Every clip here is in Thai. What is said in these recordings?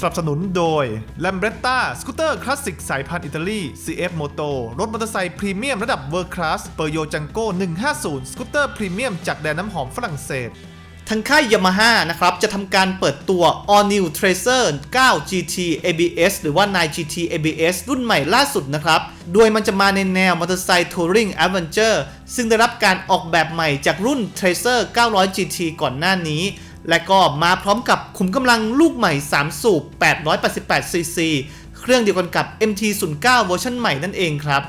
สนับสนุนโดย l a m b r e t t a สกูตเตอร์คลาสสิกสายพันธุ์อิตาลี CF Moto รถมอเตอร์ไซค์พรีเมียมระดับเวอร์คลาสเปอร์โยจังโก้150 สกูตเตอร์พรีเมียมจากแดนน้ำหอมฝรั่งเศสทางค่าย Yamaha นะครับ จะทำการเปิดตัว All New Tracer 9 GT ABS หรือว่า 9 GT ABS รุ่นใหม่ล่าสุดนะครับ โดยมันจะมาในแนวมอเตอร์ไซค์ Touring Adventure ซึ่งได้รับการออกแบบใหม่จากรุ่น Tracer 900 GT ก่อนหน้านี้ และก็มาพร้อมกับขุมกำลังลูกใหม่ 3 สูบ 888cc เครื่องเดียวกันกับ MT09 เวอร์ชันใหม่นั่นเองครับ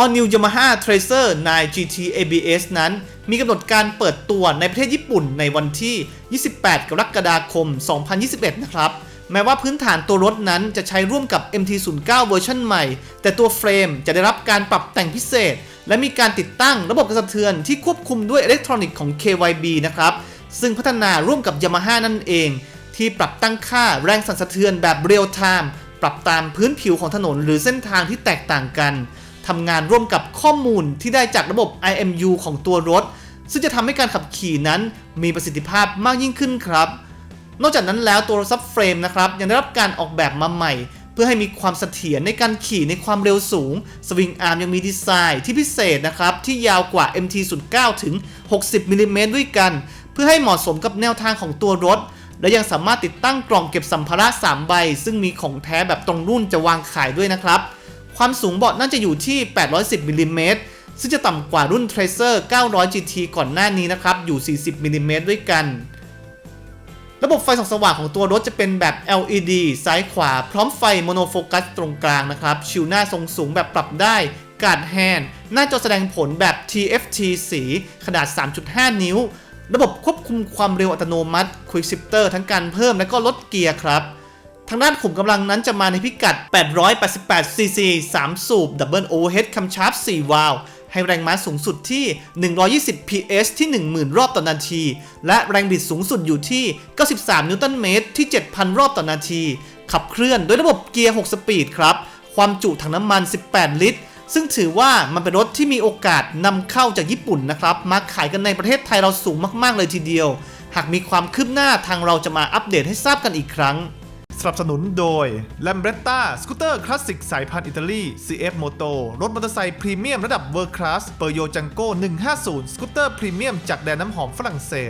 All New Yamaha Tracer 9 GT ABS นั้น มีกำหนดการเปิดตัวในประเทศญี่ปุ่นในวันที่ 28 กรกฎาคม 2021 นะครับ แม้ว่าพื้นฐานตัวรถนั้นจะใช้ร่วมกับ MT09 เวอร์ชันใหม่ แต่ตัวเฟรมจะได้รับการปรับแต่งพิเศษ และมีการติดตั้งระบบกระสะเทือนที่ควบคุมด้วยอิเล็กทรอนิกส์ของ KYB นะครับ ซึ่งพัฒนาร่วมกับ Yamaha นั่นเอง ที่ปรับตั้งค่าแรงสั่นสะเทือนแบบเรียลไทม์ปรับตามพื้นผิวของถนนหรือเส้นทางที่แตกต่างกันทำงานร่วมกับข้อมูลที่ได้จากระบบ IMU ของตัวรถ ซึ่งจะทำให้การขับขี่นั้นมีประสิทธิภาพมากยิ่งขึ้นครับ นอกจากนั้นแล้วตัวซับเฟรมนะครับยังได้รับการออกแบบมาใหม่ เพื่อให้มีความเสถียรในการขี่ในความเร็วสูง สวิงอาร์มยังมีดีไซน์ที่พิเศษนะครับที่ยาวกว่า MT09 ถึง 60มิลลิเมตรด้วยกัน เพื่อให้เหมาะสมกับแนวทางของตัวรถ และยังสามารถติดตั้งกล่องเก็บสัมภาระ 3 ใบ ซึ่งมีของแท้แบบตรงรุ่นจะวางขายด้วยนะครับ ความสูงเบาะน่าจะอยู่ที่ 810มิลลิเมตรซึ่งจะต่ำกว่ารุ่น Tracer 900 GT ก่อนหน้านี้นะครับ อยู่ 40มิลลิเมตรด้วยกัน ระบบไฟส่องสว่างของตัวรถจะเป็นแบบ LED ซ้ายขวา พร้อมไฟโมโนโฟกัสตรงกลางนะครับ ชิวหน้าทรงสูงแบบปรับได้การ์ดแฮนด์หน้าจอแสดงผลแบบ TFT สี ขนาด 3.5 นิ้ว ระบบควบคุมความเร็วอัตโนมัติ Quick Shifter ทั้งการเพิ่มและก็ลดเกียร์ครับ ทางด้านขุมกำลังนั้นจะมาในพิกัด 888cc 3 สูบ Double Overhead คำชาร์ป4วาล์วให้แรงม้าสูงสุดที่ 120 PS ที่ 10,000 รอบต่อนาที และแรงบิดสูงสุดอยู่ที่ 93 นิวตันเมตรที่ 7,000 รอบต่อนาที ขับเคลื่อนโดยระบบเกียร์ 6 สปีดครับ ความจุถังน้ำมัน 18 ลิตร ซึ่งถือว่ามันเป็นรถที่มีโอกาสนำเข้าจากญี่ปุ่นนะครับ มาขายกันในประเทศไทยเราสูงมาก ๆ เลยทีเดียว หากมีความคืบหน้าทางเราจะมาอัปเดตให้ทราบกันอีกครั้ง สนับสนุนโดย l a m b r e t t a สกูตเตอร์คลาสสิกสายพันธุ์อิตาลี CF Moto รถมอเตอร์ไซค์พรีเมียมระดับเวอร์คลาสเปอร์โยจังโก้150 สกูตเตอร์พรีเมียมจากแดนน้ำหอมฝรั่งเศส